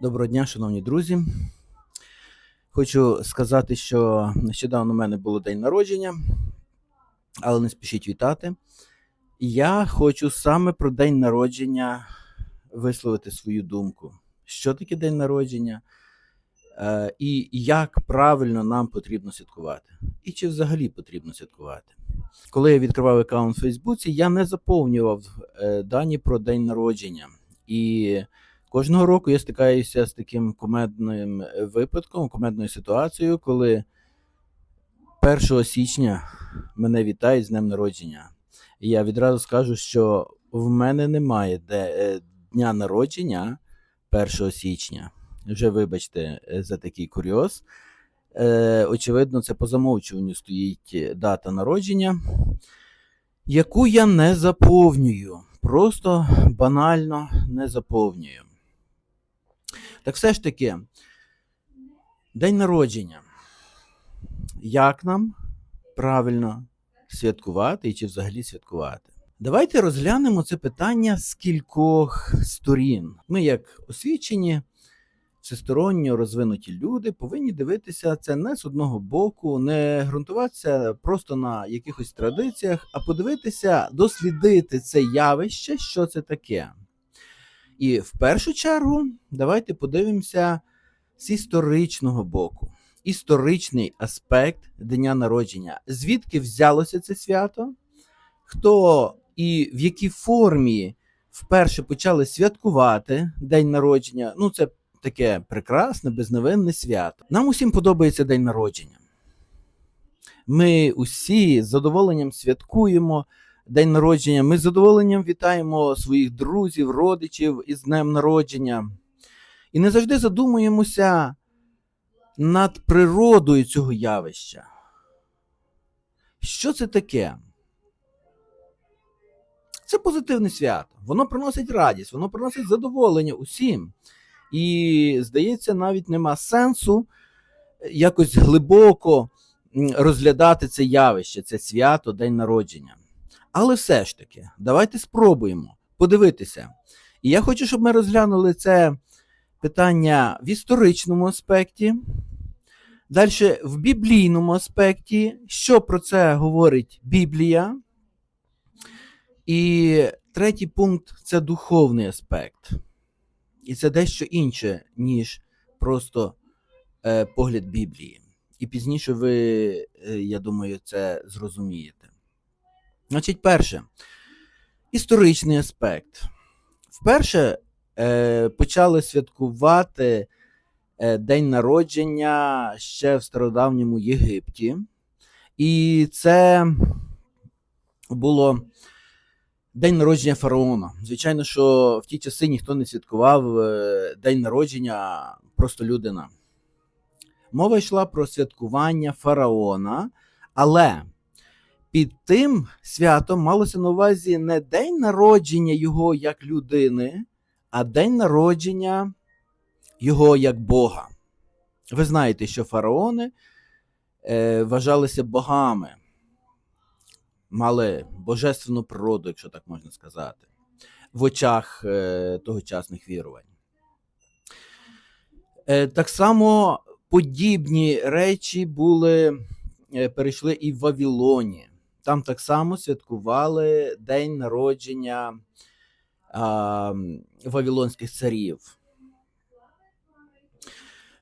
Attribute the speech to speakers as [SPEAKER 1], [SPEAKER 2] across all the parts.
[SPEAKER 1] Доброго дня, шановні друзі. Хочу сказати, що нещодавно у мене було день народження, але не спішіть вітати. Я хочу саме про день народження висловити свою думку. Що таке день народження? е, І як правильно нам потрібно святкувати, і чи взагалі потрібно святкувати. Коли я відкривав аккаунт у Фейсбуці, я не заповнював е, дані про день народження. І Кожного року я стикаюся з таким кумедним е, випадком, кумедною ситуацією, коли 1 січня мене вітають з днем народження. І я відразу скажу, що в мене немає де, е, дня народження 1 січня. Вже вибачте е, за такий курйоз. Очевидно, це по замовчуванню стоїть дата народження, яку я не заповнюю. Просто банально не заповнюю. Так все ж таки, день народження. Як нам правильно святкувати і чи взагалі святкувати? Давайте розглянемо це питання з кількох сторін. Ми, як освічені, всесторонньо розвинуті люди, повинні дивитися це не з одного боку, не ґрунтуватися просто на якихось традиціях, а подивитися, дослідити це явище, що це таке. І в першу чергу давайте подивимося з історичного боку. Історичний аспект дня народження. Звідки взялося це свято? Хто і в якій формі вперше почали святкувати день народження? Ну, це таке прекрасне, безневинне свято. Нам усім подобається день народження. Ми усі з задоволенням святкуємо день народження. Ми з задоволенням вітаємо своїх друзів, родичів із днем народження. І не завжди задумуємося над природою цього явища. Що це таке? Це позитивне свято. Воно приносить радість, воно приносить задоволення усім. І, здається, навіть нема сенсу якось глибоко розглядати це явище, це свято, день народження. Але все ж таки, давайте спробуємо подивитися. І я хочу, щоб ми розглянули це питання в історичному аспекті, далі в біблійному аспекті, що про це говорить Біблія. І третій пункт це духовний аспект. І це дещо інше, ніж просто е, погляд Біблії. І пізніше ви, е, я думаю, це зрозумієте. Значить, перше, історичний аспект. Вперше е, почали святкувати е, День народження ще в стародавньому Єгипті. І це було День народження фараона. Звичайно, що в ті часи ніхто не святкував е, День народження просто людина. Мова йшла про святкування фараона, але під тим святом малося на увазі не день народження його як людини, а день народження його як Бога. Ви знаєте, що фараони е, вважалися богами, мали божественну природу, якщо так можна сказати, в очах е, тогочасних вірувань. Е, так само подібні речі були, е, перейшли і в Вавилоні. Там так само святкували день народження а, вавилонських царів.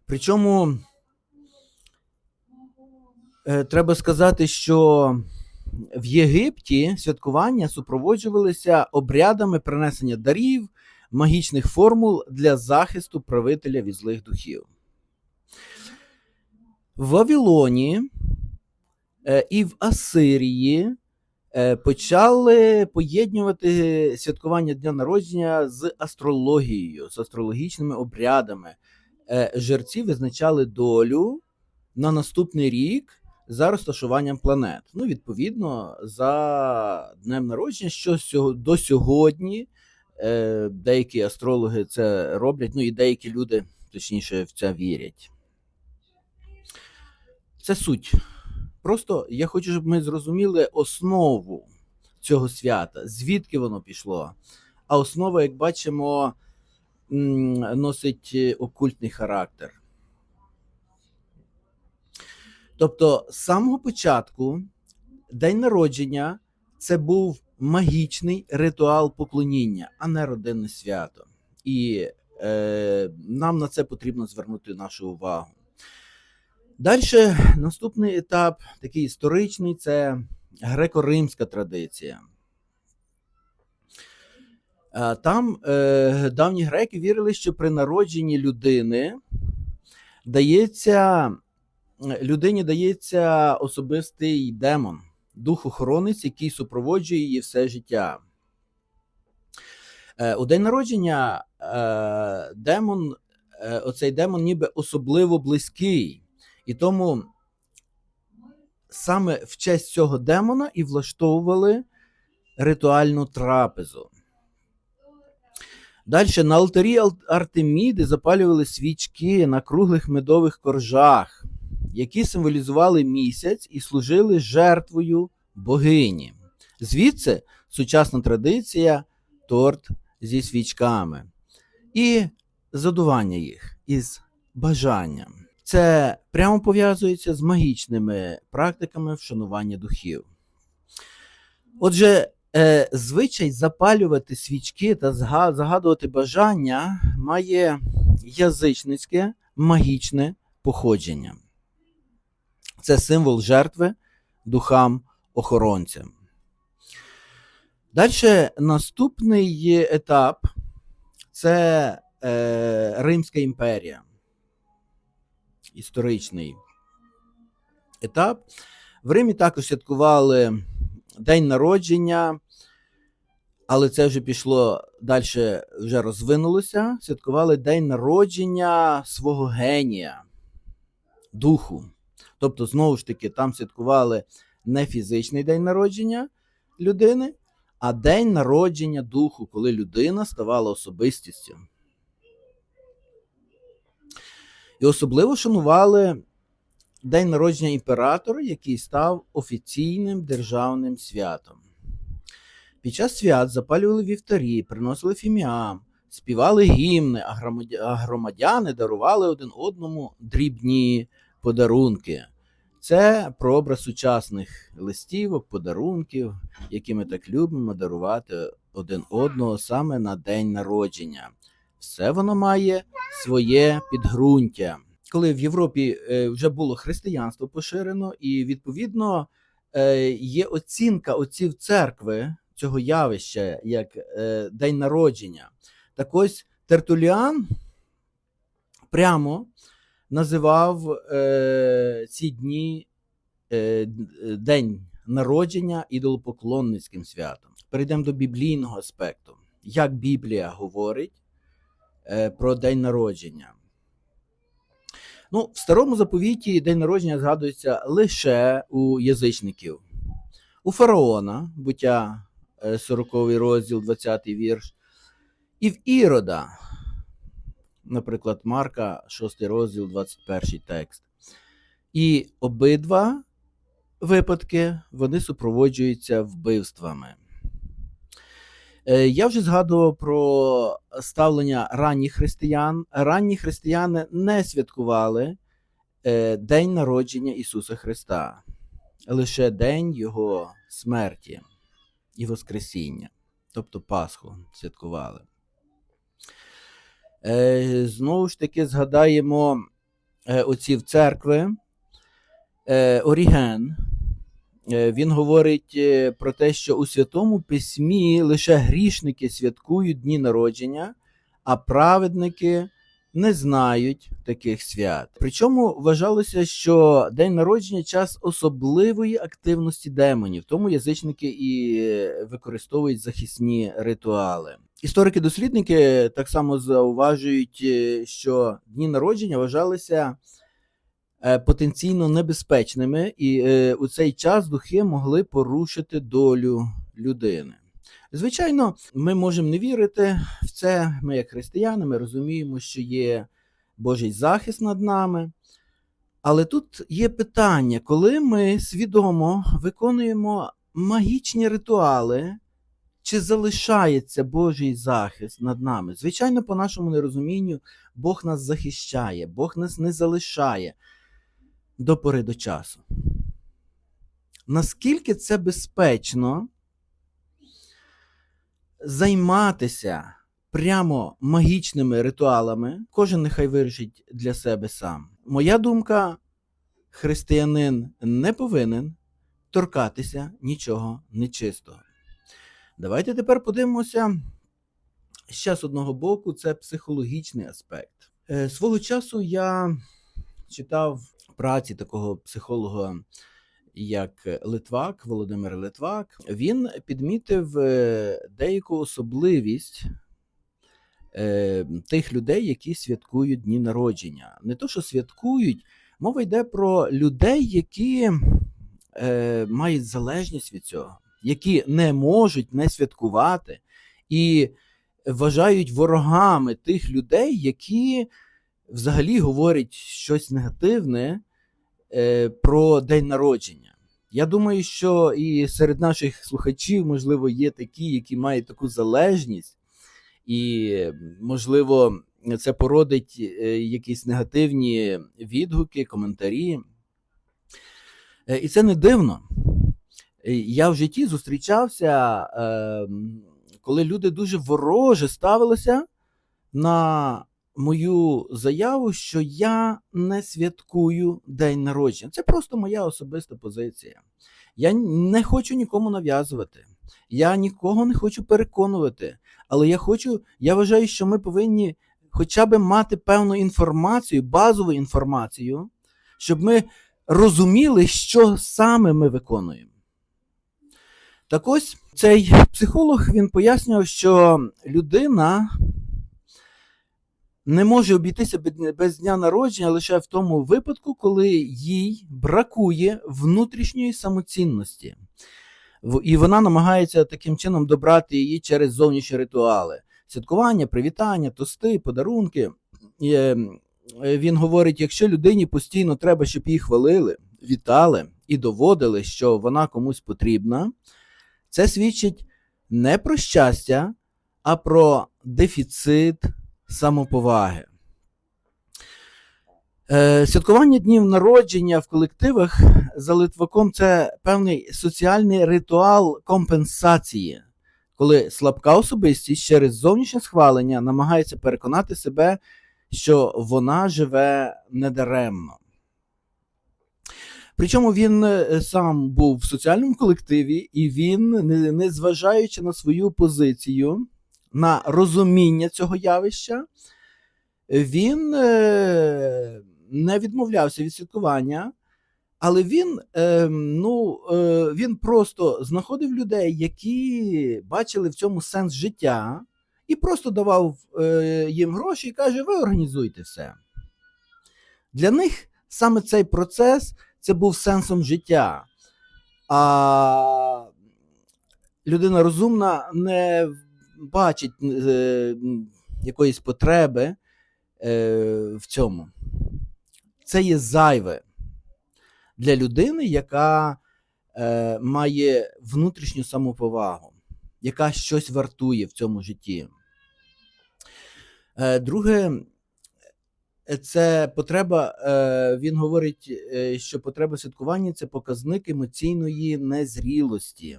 [SPEAKER 1] Причому е, треба сказати, що в Єгипті святкування супроводжувалися обрядами принесення дарів, магічних формул для захисту правителя від злих духів. В Вавилоні і в Асирії е, почали поєднувати святкування дня народження з астрологією, з астрологічними обрядами. Е, Жерці визначали долю на наступний рік за розташуванням планет. Ну, відповідно, за днем народження, що до сьогодні е, деякі астрологи це роблять, ну і деякі люди, точніше, в це вірять. Це суть. Просто я хочу, щоб ми зрозуміли основу цього свята, звідки воно пішло. А основа, як бачимо, носить е, окультний характер. Тобто, з самого початку день народження це був магічний ритуал поклоніння, а не родинне свято. І е, нам на це потрібно звернути нашу увагу. Далі наступний етап, такий історичний, це греко-римська традиція. Е, Там е, давні греки вірили, що при народженні людини дається людині дається особистий демон, дух-охоронець, який супроводжує її все життя. Е, У день народження демон, оцей демон ніби особливо близький. І тому саме в честь цього демона і влаштовували ритуальну трапезу. Далі на алтарі Артеміди запалювали свічки на круглих медових коржах, які символізували місяць і служили жертвою богині. Звідси сучасна традиція торт зі свічками і задування їх із бажанням. Це прямо пов'язується з магічними практиками вшанування духів. Отже, е, звичай запалювати свічки та загадувати бажання має язичницьке магічне походження. Це символ жертви духам охоронцям. Далі наступний етап це е, Римська імперія. Історичний етап. В Римі також святкували день народження, але це вже пішло далі, вже розвинулося. Святкували день народження свого генія, духу. Тобто, знову ж таки, там святкували не фізичний день народження людини, а день народження духу, коли людина ставала особистістю. І особливо шанували день народження імператора, який став офіційним державним святом. Під час свят запалювали вівтарі, приносили фіміам, співали гімни, а громадяни дарували один одному дрібні подарунки. Це прообраз сучасних листівок, подарунків, які ми так любимо дарувати один одного саме на день народження. Все воно має своє підґрунтя. Коли в Європі е, вже було християнство поширено, і відповідно е, є оцінка отців церкви цього явища як е, день народження. Так ось Тертуліан прямо називав ці дні день народження ідолопоклонницьким святом. Перейдемо до біблійного аспекту. Як Біблія говорить про день народження? Ну, в старому заповіті день народження згадується лише у язичників. У фараона, буття е, 40 розділ, 20 вірш, і в Ірода, наприклад, Марка, 6 розділ, 21 текст. І обидва випадки вони супроводжуються вбивствами. Е, Я вже згадував про ставлення ранніх християн. Ранні християни не святкували е, День народження Ісуса Христа, лише День Його смерті і Воскресіння, тобто Пасху святкували. Е, Знову ж таки згадаємо отців церкви Оріген. Е, Він говорить е, про те, що у Святому Письмі лише грішники святкують дні народження, а праведники не знають таких свят. Причому вважалося, що день народження час особливої активності демонів, тому язичники і використовують захисні ритуали. Історики-дослідники так само зауважують, е, що дні народження вважалися потенційно небезпечними, і е, у цей час духи могли порушити долю людини. Звичайно, ми можемо не вірити в це. Ми, як християни, ми розуміємо, що є Божий захист над нами. Але тут є питання, коли ми свідомо виконуємо магічні ритуали, чи залишається Божий захист над нами? Звичайно, по нашому нерозумінню, Бог нас захищає, Бог нас не залишає до пори до часу. Наскільки це безпечно займатися прямо магічними ритуалами, кожен нехай вирішить для себе сам. Моя думка, християнин не повинен торкатися нічого нечистого. Давайте тепер подивимося ще з одного боку, це психологічний аспект. Е, Свого часу я читав праці такого психолога, як Литвак, Володимир Литвак. Він підмітив е, деяку особливість е, тих людей, які святкують дні народження. Не то, що святкують, мова йде про людей, які е, мають залежність від цього, які не можуть не святкувати і вважають ворогами тих людей, які взагалі говорять щось негативне про день народження. Я думаю, що і серед наших слухачів, можливо, є такі, які мають таку залежність, і, можливо, це породить е, якісь негативні відгуки, коментарі. Е, І це не дивно. Е, Я в житті зустрічався, е, коли люди дуже вороже ставилися на мою заяву, що я не святкую день народження. Це просто моя особиста позиція. Я не хочу нікому нав'язувати. Я нікого не хочу переконувати. Але я хочу, я вважаю, що ми повинні хоча б мати певну інформацію, базову інформацію, щоб ми розуміли, що саме ми виконуємо. Так ось цей психолог він пояснював, що людина не може обійтися без- дня народження лише в тому випадку, коли їй бракує внутрішньої самоцінності. І вона намагається таким чином добрати її через зовнішні ритуали: святкування, привітання, тости, подарунки. Е, е, він говорить: якщо людині постійно треба, щоб її хвалили, вітали і доводили, що вона комусь потрібна, це свідчить не про щастя, а про дефіцит самоповаги. Е, Святкування днів народження в колективах за Литваком це певний соціальний ритуал компенсації, коли слабка особистість через зовнішнє схвалення намагається переконати себе, що вона живе недаремно. Причому він е, сам був в соціальному колективі, і він, незважаючи на свою позицію, на розуміння цього явища, він е, не відмовлявся від святкування, але він, е, ну, е, він просто знаходив людей, які бачили в цьому сенс життя, і просто давав їм гроші і каже: ви організуйте все. Для них саме цей процес це був сенсом життя. А людина розумна не бачить е, якоїсь потреби е, в цьому. Це є зайве для людини, яка е, має внутрішню самоповагу, яка щось вартує в цьому житті. Друге, це потреба, він говорить, що потреба святкування це показник емоційної незрілості.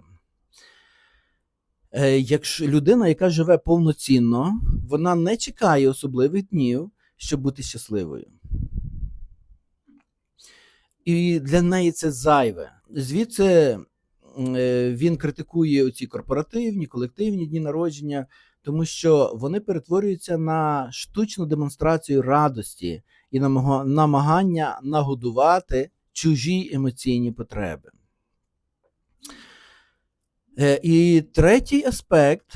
[SPEAKER 1] Е, Якщо людина, яка живе повноцінно, вона не чекає особливих днів, щоб бути щасливою. І для неї це зайве. Звідси е, він критикує ці корпоративні, колективні дні народження, тому що вони перетворюються на штучну демонстрацію радості і намага- намагання нагодувати чужі емоційні потреби. Е, І третій аспект.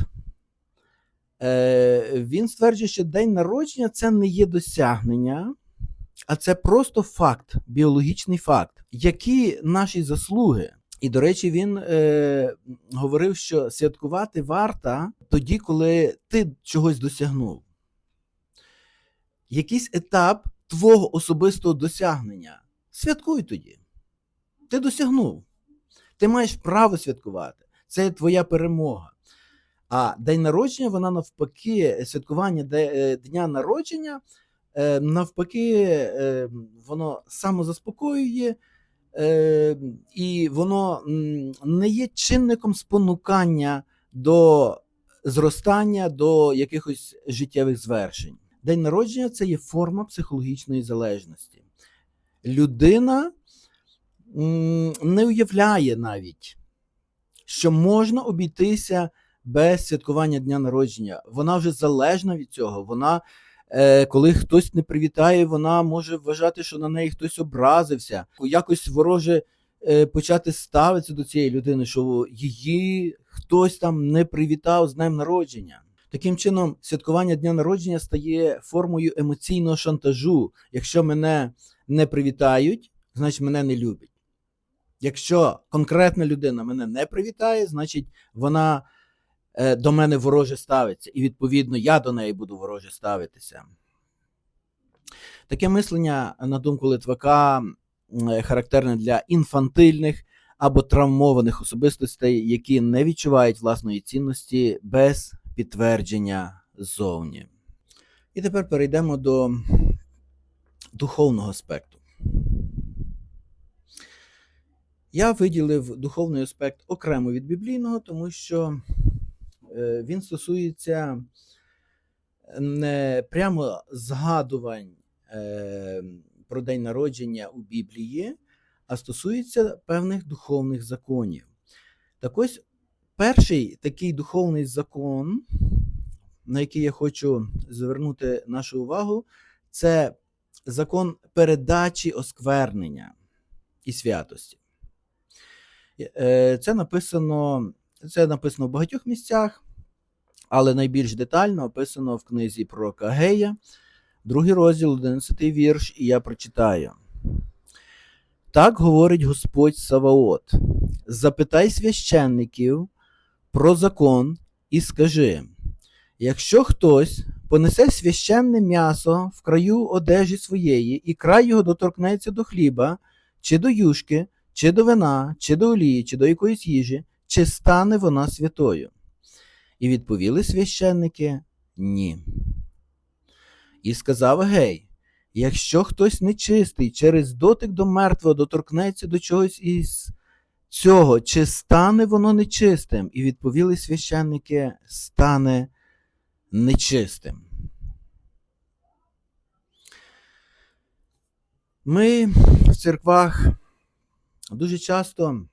[SPEAKER 1] е, Він стверджує, що день народження це не є досягнення, а це просто факт, біологічний факт. Які наші заслуги? І, до речі, він е, говорив, що святкувати варто тоді, коли ти чогось досягнув. Якийсь етап твого особистого досягнення. Святкуй тоді. Ти досягнув. Ти маєш право святкувати. Це твоя перемога. А день народження, вона навпаки, святкування е, дня народження, е, навпаки, е, воно самозаспокоює, е, і воно не є чинником спонукання до зростання, до якихось життєвих звершень. День народження це є форма психологічної залежності. Людина не уявляє навіть, що можна обійтися без святкування дня народження. Вона вже залежна від цього. Вона, е, коли хтось не привітає, вона може вважати, що на неї хтось образився, якось вороже е, почати ставитися до цієї людини, що її хтось там не привітав з днем народження. Таким чином, святкування дня народження стає формою емоційного шантажу. Якщо мене не привітають, значить мене не люблять. Якщо конкретна людина мене не привітає, значить вона е, до мене вороже ставиться, і відповідно я до неї буду вороже ставитися. Таке мислення, на думку Литвака, е, характерне для інфантильних або травмованих особистостей, які не відчувають власної цінності без підтвердження ззовні. І тепер перейдемо до духовного аспекту. Я виділив духовний аспект окремо від біблійного, тому що е, він стосується не прямо згадувань е, про день народження у Біблії, а стосується певних духовних законів. Так ось перший такий духовний закон, на який я хочу звернути нашу увагу, це закон передачі осквернення і святості. Е, Це написано, це написано в багатьох місцях, але найбільш детально описано в книзі про Кагея, другий розділ, 11 вірш, і я прочитаю. Так говорить Господь Саваот: запитай священників про закон і скажи: якщо хтось понесе священне м'ясо в краю одежі своєї, і край його доторкнеться до хліба, чи до юшки, чи до вина, чи до олії, чи до якоїсь їжі, чи стане вона святою? І відповіли священники ні. І сказав Гей, якщо хтось нечистий через дотик до мертвого доторкнеться до чогось із цього, чи стане воно нечистим? І відповіли священники, стане нечистим. Ми в церквах дуже часто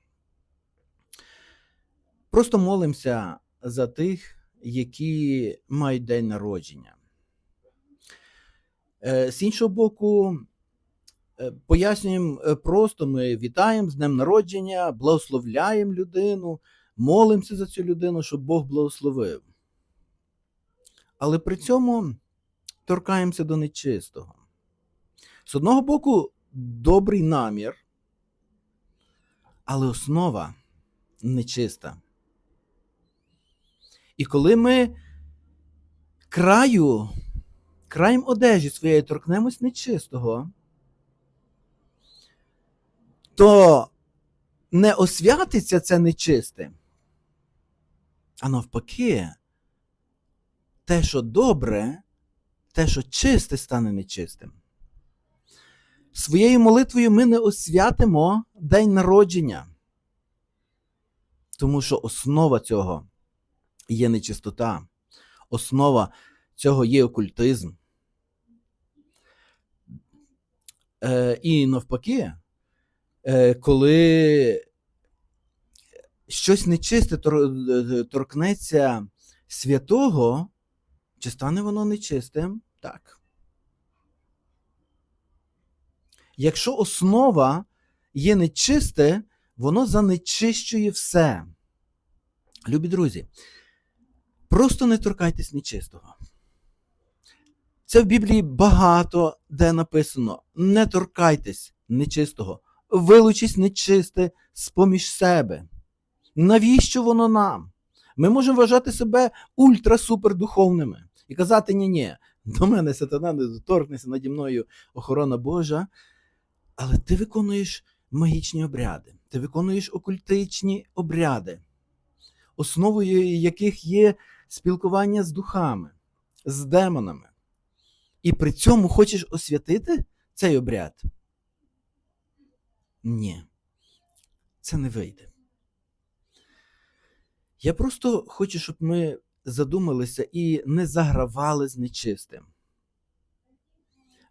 [SPEAKER 1] просто молимося за тих, які мають день народження. Е, З іншого боку, е, пояснюємо е, просто, ми вітаємо з днем народження, благословляємо людину, молимося за цю людину, щоб Бог благословив. Але при цьому торкаємося до нечистого. З одного боку, добрий намір, але основа нечиста. І коли ми краю, краєм одежі своєї торкнемось нечистого, то не освятиться це нечисте, а навпаки, те, що добре, те, що чисте, стане нечистим. Своєю молитвою ми не освятимо день народження, тому що основа цього є нечистота, основа цього є окультизм. Е, І навпаки, е, коли щось нечисте торкнеться святого, чи стане воно нечистим? Так. Якщо основа є нечисте, воно занечищує все. Любі друзі, просто не торкайтесь нечистого. Це в Біблії багато де написано: не торкайтесь нечистого, вилучись нечисте з-поміж себе. Навіщо воно нам? Ми можемо вважати себе ультра-супердуховними і казати: ні ні до мене сатана не доторкнеться наді мною охорона Божа. Але ти виконуєш магічні обряди, ти виконуєш окультичні обряди. основою яких є спілкування з духами, з демонами. І при цьому хочеш освятити цей обряд? Ні, це не вийде. Я просто хочу, щоб ми задумалися і не загравали з нечистим.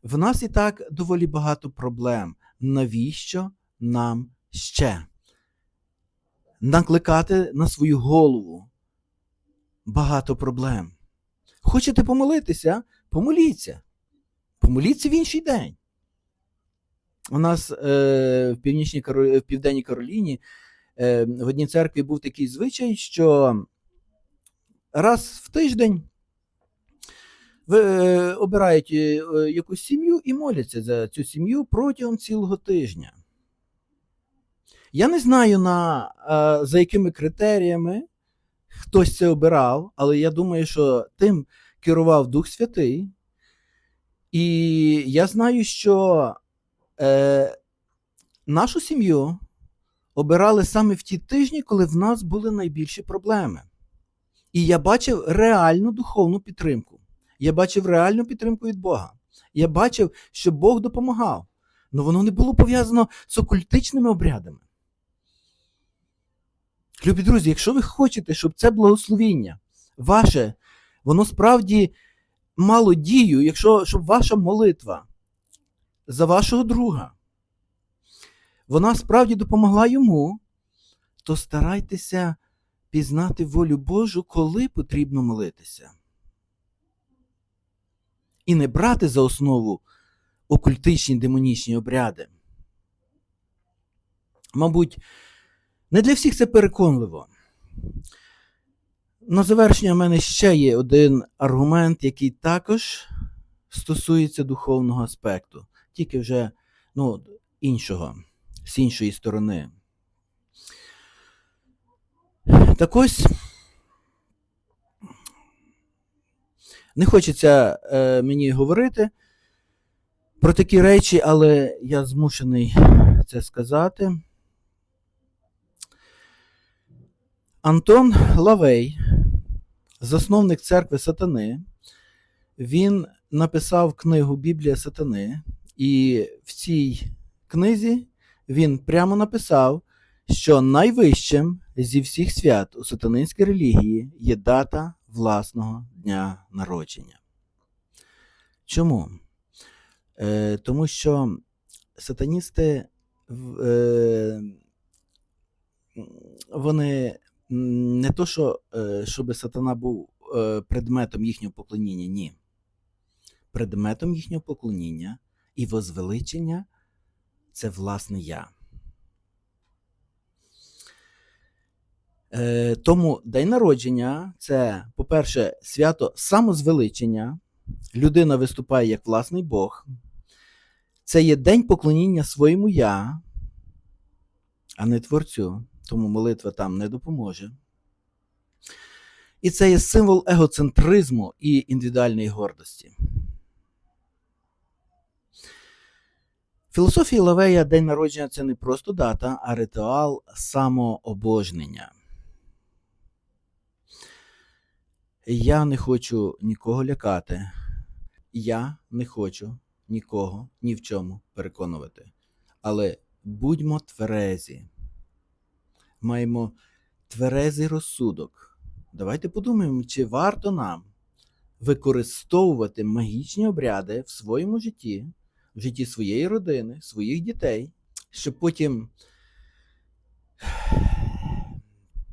[SPEAKER 1] В нас і так доволі багато проблем. Навіщо нам ще? Накликати на свою голову багато проблем. Хочете помолитися? Помоліться. Помоліться в інший день. У нас е, в, Північній в Південній Кароліні е, в одній церкві був такий звичай, що раз в тиждень обирають е, якусь сім'ю і моляться за цю сім'ю протягом цілого тижня. Я не знаю, на, е, за якими критеріями хтось це обирав, але я думаю, що тим керував Дух Святий. І я знаю, що е, нашу сім'ю обирали саме в ті тижні, коли в нас були найбільші проблеми. І я бачив реальну духовну підтримку. Я бачив реальну підтримку від Бога. Я бачив, що Бог допомагав. Але воно не було пов'язано з окультичними обрядами. Любі друзі, якщо ви хочете, щоб це благословіння ваше, воно справді мало дію, якщо щоб ваша молитва за вашого друга, вона справді допомогла йому, то старайтеся пізнати волю Божу, коли потрібно молитися. І не брати за основу окультичні демонічні обряди. Мабуть, не для всіх це переконливо. На завершення в мене ще є один аргумент, який також стосується духовного аспекту, тільки вже ну, іншого, з іншої сторони. Так ось не хочеться е, мені говорити про такі речі, але я змушений це сказати. Антон Лавей, засновник церкви Сатани, він написав книгу Біблія Сатани, і в цій книзі він прямо написав, що найвищим зі всіх свят у сатанинській релігії є дата власного дня народження. Чому? Е, Тому що сатаністи е, вони не то, що е, щоб сатана був е, предметом їхнього поклоніння, ні. Предметом їхнього поклоніння і возвеличення це власне я. Е, Тому день народження це, по-перше, свято самозвеличення. Людина виступає як власний Бог. Це є день поклоніння своєму я, а не творцю тому молитва там не допоможе. І це є символ егоцентризму і індивідуальної гордості. Філософія Лавея День народження це не просто дата, а ритуал самообожнення. Я не хочу нікого лякати. Я не хочу нікого ні в чому переконувати. Але будьмо тверезі маємо тверезий розсудок. Давайте подумаємо, чи варто нам використовувати магічні обряди в своєму житті, в житті своєї родини, своїх дітей, щоб потім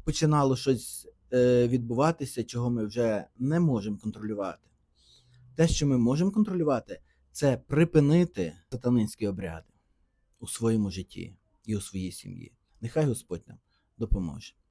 [SPEAKER 1] починало щось відбуватися, чого ми вже не можемо контролювати. Те, що ми можемо контролювати, це припинити сатанинські обряди у своєму житті і у своїй сім'ї. Нехай Господь нам допоможе.